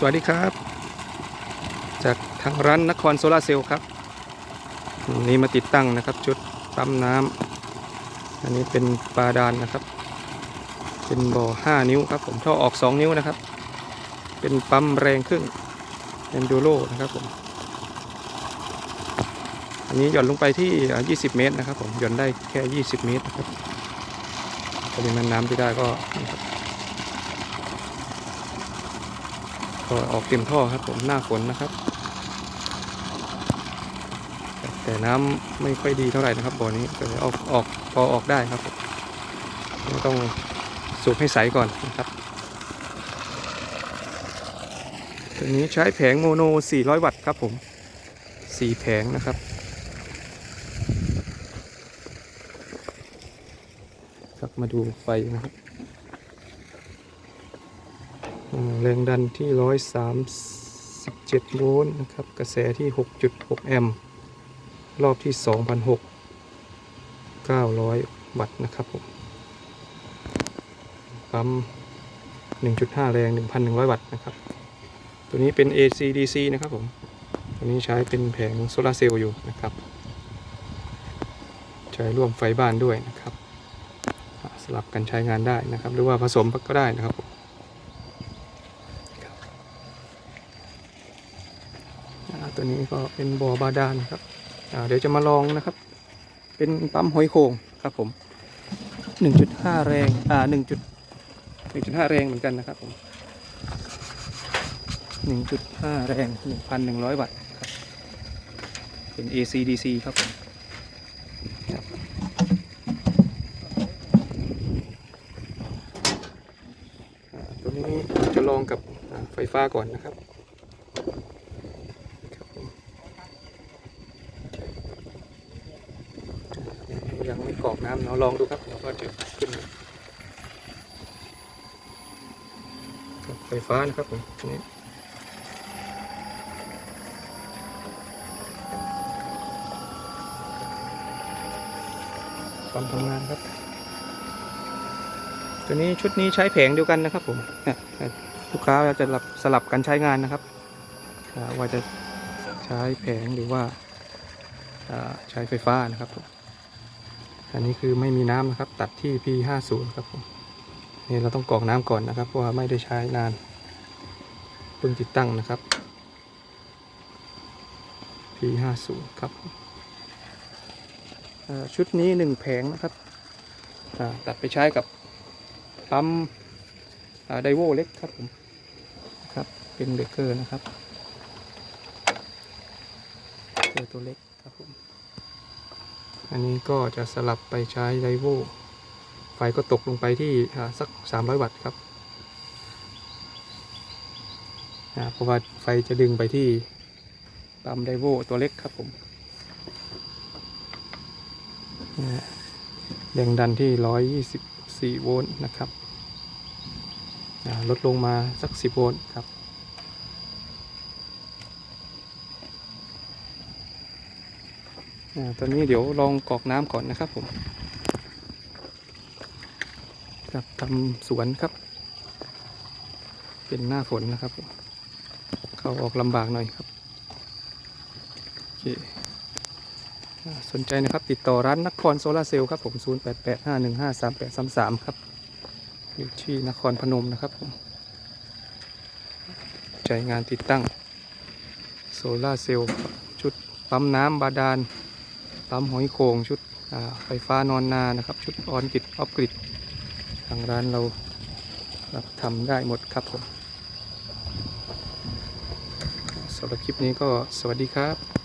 สวัสดีครับ จากทางร้านนครโซลาเซลล์ครับนนี้มาติดตั้งนะครับ ชุดปั๊มน้ำอันนี้เป็นปลาดานนะครับ เป็นบ่อ 5 นิ้วครับ ผมท่อออก 2 นิ้วนะครับ เป็นปั๊มแรงครึ่งเป็นดูโรนะครับผมอันนี้หย่อนลงไปที่อ่า20 เมตรนะครับ ผมหย่อนได้แค่ 20 เมตรนะครับปริมาณน้ำที่ได้ก็นะครับ ก็ออกเต็มท่อครับผมหน้าฝนนะครับ แต่น้ำไม่ค่อยดีเท่าไหร่นะครับบ่อนี้ก็เลยออกออกพอออกได้ครับไม่ต้องสูบให้ใสก่อนนะครับตัวนี้ใช้แผงโมโน 400 วัตต์ครับผม 4 แผงนะครับ ครับมาดูไฟนะครับ แรงดันที่137โวลต์นะครับ กระแสที่6.6แอมป์รอบที่2,600 900วัตต์นะครับผมปั๊ม1.5แรง1,100วัตต์นะครับ ตัวนี้เป็น AC DC นะครับผมตัวนี้ใช้เป็นแผงโซลาเซลล์อยู่นะครับใช้ร่วมไฟบ้านด้วยนะครับ สลับกันใช้งานได้นะครับ หรือว่าผสมก็ได้นะครับผม อ่า ตัวนี้ก็เป็นบ่อบาดาลครับเดี๋ยวจะมาลองนะครับ เป็นปั๊มหอยโข่งครับผม 1.5 แรงอ่า1จุด1.5แรงเหมือนกันนะครับผม 1.5 แรง 1,100 วัตต์ครับเป็น AC DC ครับผมตัวนี้จะลองกับไฟฟ้าก่อนนะครับผมยังไม่กร อกน้ำเนาะลองดูครับแล้วก็จะขึ้นไฟฟ้านะครับผมอันนี้ความทำงานครับ ตัวนี้ชุดนี้ใช้แผงเดียวกันนะครับผมลูกค้าจะสลับสลับกันใช้งานนะครับอ่าว่าจะใช้แผงหรือว่าอ่าใช้ไฟฟ้านะครับผม อันนี้คือไม่มีน้ำนะครับ ตัดที่ P50 ครับผมนี่เราต้องกรอกน้ำก่อนนะครับ เพราะว่าไม่ได้ใช้นานเพิ่งติดตั้งนะครับ P50 ครับชุดนี้หนึ่งแผงนะครับตัดไปใช้กับปั๊มไดโวเล็กครับผมครับเป็นเบรกเกอร์นะครับเจอตัวเล็กครับผม อันนี้ก็จะสลับไปใช้ไดโวไฟก็ตกลงไปที่สัก 300 วัตต์ครับอ่าเพราะว่าไฟจะดึงไปที่ปั๊มไดโวตัวเล็กครับผมอ่าแรงดันที่ 124 โวลต์นะครับอ่าลดลงมาสัก 10 โวลต์ครับ อ่า ตอนนี้เดี๋ยวลองกรอกน้ำก่อนนะครับผมครับทำสวนครับ เป็นหน้าฝนนะครับผมเข้าออกลำบากหน่อยครับโอเคสนใจนะครับติดต่อร้านนครโซลาร์เซลล์ครับผม 0885153833 ครับอยู่ที่นครพนมนะครับผมใจงานติดตั้ง โซลาร์เซลล์ชุดปั๊มน้ำบาดาล ปั๊มหอยโขงชุดไฟฟ้านอนนานะครับ ชุดออนกริดออฟกริดทางร้านเรารับทำได้หมดครับผมสำหรับคลิปนี้ก็สวัสดีครับ